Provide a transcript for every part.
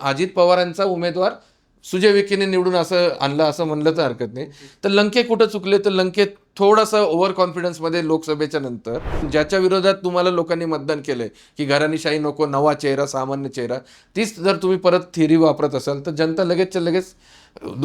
अजित पवारांचा उमेदवार सुजय विखेने निवडून असं आणलं असं म्हणलं तर हरकत नाही. तर लंके कुठं चुकले? तर लंके थोडासा ओव्हर कॉन्फिडन्समध्ये लोकसभेच्या नंतर ज्याच्या विरोधात तुम्हाला लोकांनी मतदान केलंय की घराणीशाही नको नवा चेहरा सामान्य चेहरा तीच जर तुम्ही परत थिअरी वापरत असाल तर जनता लगेचच्या लगेच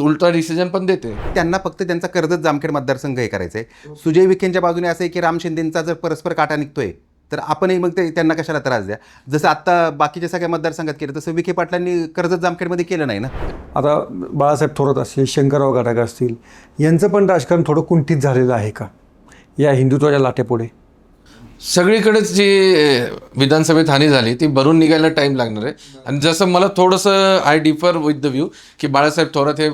उलटा डिसिजन पण देते. त्यांना फक्त त्यांचा कर्जत जामखेड मतदारसंघ हे करायचा आहे सुजय विखेंच्या बाजूने असं आहे की राम शिंदेंचा जर परस्पर काटा निघतोय तर आपणही मग ते त्यांना कशाला त्रास द्या? जसं आत्ता बाकीच्या सगळ्या मतदारसंघात केलं तसं विखे पाटलांनी कर्जत जामखेडमध्ये केलं नाही ना? आता बाळासाहेब थोरात असतील शंकरराव गडाख असतील यांचं पण राजकारण थोडं कुंठित झालेलं आहे का? या हिंदुत्वाच्या लाटेपुढे? सगळीकडेच जी विधानसभेत हानी झाली ती भरून निघायला टाइम लागणार आहे. आणि जसं मला थोडंसं I differ with the view की बाळासाहेब थोरात हे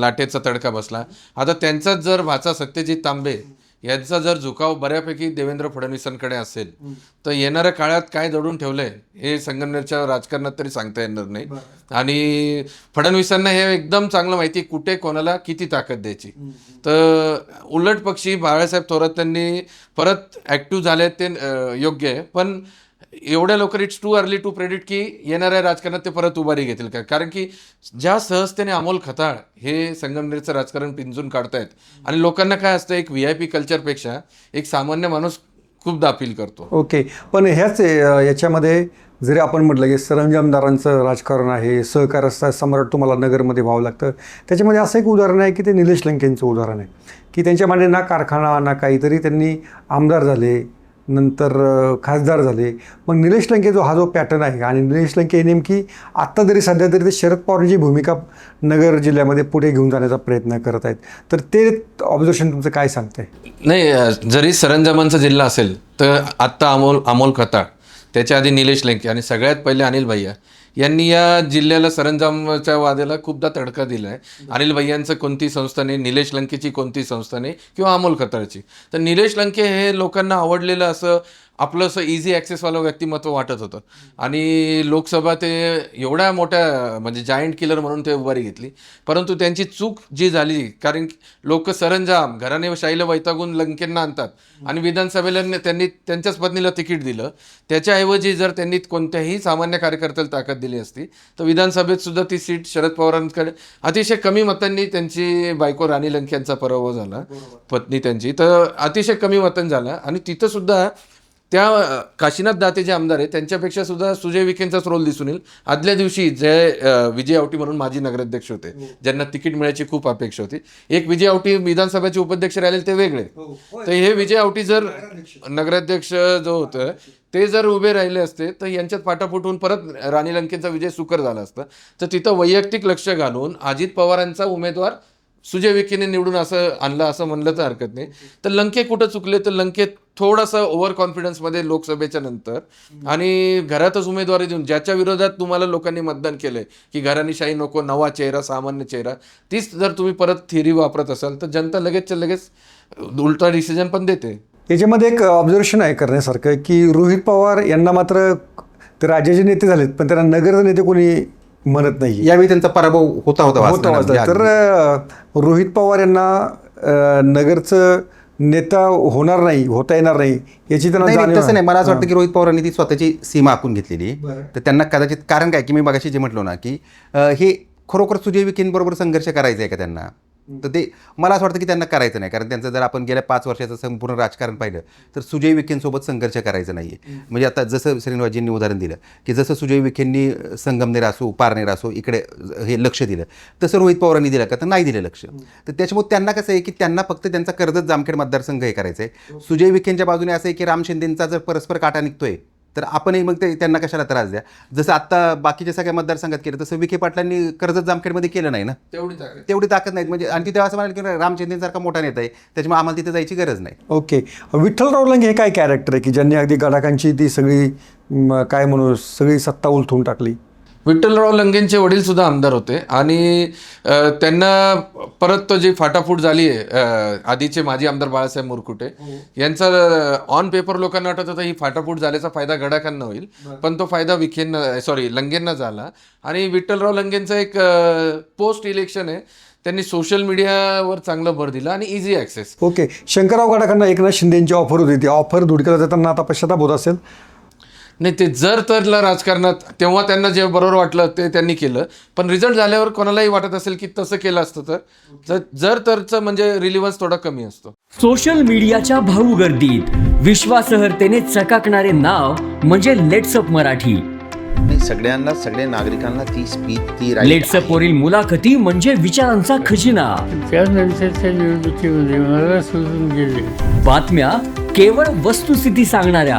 लाटेचा तडका बसला. आता त्यांचाच जर भाचा सत्यजित तांबे यांचा जर झुकाव बऱ्यापैकी देवेंद्र फडणवीसांकडे असेल तर येणाऱ्या काळात काय दडून ठेवलंय हे संगमनेरच्या राजकारणात तरी सांगता येणार नाही. आणि फडणवीसांना हे एकदम चांगलं माहिती कुठे कोणाला किती ताकद द्यायची. तर उलट पक्षी बाळासाहेब थोरात त्यांनी परत ॲक्टिव्ह झाले ते योग्य आहे. पण एवढ्या लवकर it's too early to predict की येणाऱ्या राजकारणात ते परत उभारी घेतील का? कारण की ज्या सहजतेने अमोल खताळ हे संगमनेरचं राजकारण पिंजून काढतायत आणि लोकांना काय असतं एक व्ही आय पी कल्चरपेक्षा एक सामान्य माणूस खूपदा अपील करतो. ओके पण ह्याच याच्यामध्ये जरी आपण म्हटलं की सरंजामदारांचं राजकारण आहे सहकार सम्राट तुम्हाला नगरमध्ये व्हावं लागतं त्याच्यामध्ये असं एक उदाहरण आहे की ते निलेश लंकेंचं उदाहरण आहे की त्यांच्यामध्ये ना कारखाना ना काहीतरी त्यांनी आमदार झाले नंतर खासदार झाले. मग निलेश लंके जो हा जो पॅटर्न आहे आणि निलेश लंके नेमकी आत्ता तरी सध्या तरी ते शरद पवारांची भूमिका नगर जिल्ह्यामध्ये पुढे घेऊन जाण्याचा प्रयत्न करत आहेत. तर ते ऑब्झर्वेशन तुमचं काय सांगतंय? नाही जरी सरंजामांचा जिल्हा असेल तर आत्ता अमोल अमोल खताळ त्याच्या आधी निलेश लंके आणि सगळ्यात पहिले अनिल भैया यांनी या जिल्ह्याला सरंजामच्या वाद्याला खूपदा तडका दिला आहे अनिल भैयांचं कोणती संस्था नाही निलेश लंकेची कोणती संस्था नाही किंवा अमोल खताळची? तर निलेश लंके हे लोकांना आवडलेलं असं आपलं असं इझी ॲक्सेसवालं व्यक्तिमत्व वाटत होतं. आणि लोकसभा ते एवढ्या मोठ्या म्हणजे जायंट किलर म्हणून ते उभारी घेतली. परंतु त्यांची चूक जी झाली कारण लोक सरंजाम घराने शाहीला वैतागून लंकेंना आणतात. आणि विधानसभेला त्यांनी त्यांच्याच पत्नीला तिकीट दिलं. त्याच्याऐवजी जर त्यांनी कोणत्याही सामान्य कार्यकर्त्याला ताकद दिली असती तर विधानसभेत सुद्धा ती सीट शरद पवारांकडे अतिशय कमी मतांनी त्यांची बायको राणी लंके यांचा पराभव झाला पत्नी त्यांची. तर अतिशय कमी मतांनी झाला. आणि तिथं सुद्धा त्या काशीनाथ दाते जे आमदार आहेत त्यांच्यापेक्षा सुद्धा सुजय विखेंचाच रोल दिसून येईल. आदल्या दिवशी जे अ, विजय आवटी म्हणून माजी नगराध्यक्ष होते. ज्यांना तिकीट मिळायची खूप अपेक्षा होती. एक विजय आवटी विधानसभेचे उपाध्यक्ष राहिले ते वेगळे. तर हे विजय आवटी जर नगराध्यक्ष. जो होतं ते जर उभे राहिले असते तर यांच्यात फाटाफूट होऊन परत राणी लंकेचा विजय सुकर झाला असता. तर तिथं वैयक्तिक लक्ष घालून अजित पवारांचा उमेदवार सुजय विखेने निवडून असं आणलं असं म्हणलं तर हरकत नाही. तर लंके कुठं चुकले तर लंके थोडासा ओव्हर कॉन्फिडन्समध्ये लोकसभेच्या नंतर. आणि घरातच उमेदवारी देऊन ज्याच्या विरोधात तुम्हाला लोकांनी मतदान केलंय की घराणीशाही नको नवा चेहरा सामान्य चेहरा तीच जर तुम्ही परत थिअरी वापरत असाल तर जनता लगेचच्या लगेच उलटा डिसिजन पण देते. याच्यामध्ये एक ऑब्झर्वेशन आहे करण्यासारखं की रोहित पवार यांना मात्र ते राज्याचे नेते झालेत पण त्यांना नगरचे नेते कोणी म्हणत नाही यावेळी त्यांचा पराभव होता होता होता तर रोहित पवार यांना नगरचं नेता होणार नाही होता येणार नाही याची त्यांना तसं नाही. मला असं. वाटतं की रोहित पवारांनी ती स्वतःची सीमा आखून घेतलेली. तर त्यांना कदाचित कारण काय? की मी मगाशी जे म्हटलो ना की हे खरोखर सुजय विखेंबरोबर संघर्ष करायचा आहे का त्यांना? तर ते मला असं वाटतं की त्यांना करायचं नाही. कारण त्यांचं जर आपण गेल्या पाच वर्षाचं संपूर्ण राजकारण पाहिलं तर सुजय विखेंसोबत संघर्ष करायचं नाही आहे म्हणजे आता जसं श्रीनिवासजींनी उदाहरण दिलं की जसं सुजय विखेंनी संगमनेर असो पारनेर असो इकडे हे लक्ष दिलं तसं रोहित पवारांनी दिलं का? तर नाही दिलं लक्ष. तर त्याच्यामुळे त्यांना कसं आहे की त्यांना फक्त त्यांचा कर्जत जामखेड मतदारसंघ हे करायचं आहे सुजय विखेंच्या बाजूने असं आहे की राम शिंदेंचा जर परस्पर काटा निघतोय तर आपणही मग ते त्यांना कशाला त्रास द्या? जसं आत्ता बाकीच्या सगळ्या मतदारसंघात केलं तसं विखे पाटलांनी कर्जत जामखेडमध्ये केलं नाही ना? तेवढी ताकद. तेवढी ताकद नाही. म्हणजे आणि तिथे असं म्हणाल की राम शिंदेसारखा मोठा नेता आहे त्याच्यामुळे आम्हाला तिथे जायची गरज नाही. ओके. विठ्ठलराव लंगे हे काय कॅरेक्टर आहे की ज्यांनी अगदी गडाकांची ती सगळी म, काय म्हणू सगळी सत्ता उलथून टाकली? विठ्ठलराव लंगेंचे वडील सुद्धा आमदार होते. आणि त्यांना परत तो जी फाटाफूट झाली आहे आधीचे माजी आमदार बाळासाहेब मुरकुटे यांचा ऑन पेपर लोकांना वाटत होतं ही फाटाफूट झाल्याचा फायदा गडाखांना होईल. पण तो फायदा विखेंना सॉरी लंगेंना झाला. आणि विठ्ठलराव लंगेंचं एक पोस्ट इलेक्शन आहे. त्यांनी सोशल मीडियावर चांगला भर दिला आणि इझी ॲक्सेस ओके. शंकरराव गडाकांना एकनाथ शिंदेची ऑफर होती. ती ऑफर धुडक्याला जाताना आता पश्चाताप होत असेल. नाही ते जर तरला राजकारणात तेव्हा त्यांना जे बरोबर वाटलं ते त्यांनी केलं पण रिझल्ट झाल्यावर कोणालाही वाटत असेल की तसं केलं असतं तर जर- जर तरचं म्हणजे रिलिव्हन्स थोडा कमी असतो सोशल मीडियाच्या भाऊ गर्दीत विश्वासहर्तेने चकाकणारे नाव म्हणजे लेट्सअप मराठी सगळ्यांना सगळ्या नागरिकांना ती स्पीच ती लेट्सअप. वरील मुलाखती म्हणजे विचारांचा खजिना त्यानंतरच्या निवडणुकीमध्ये मला सोडून गेले बातम्या केवळ वस्तुस्थिती सांगणाऱ्या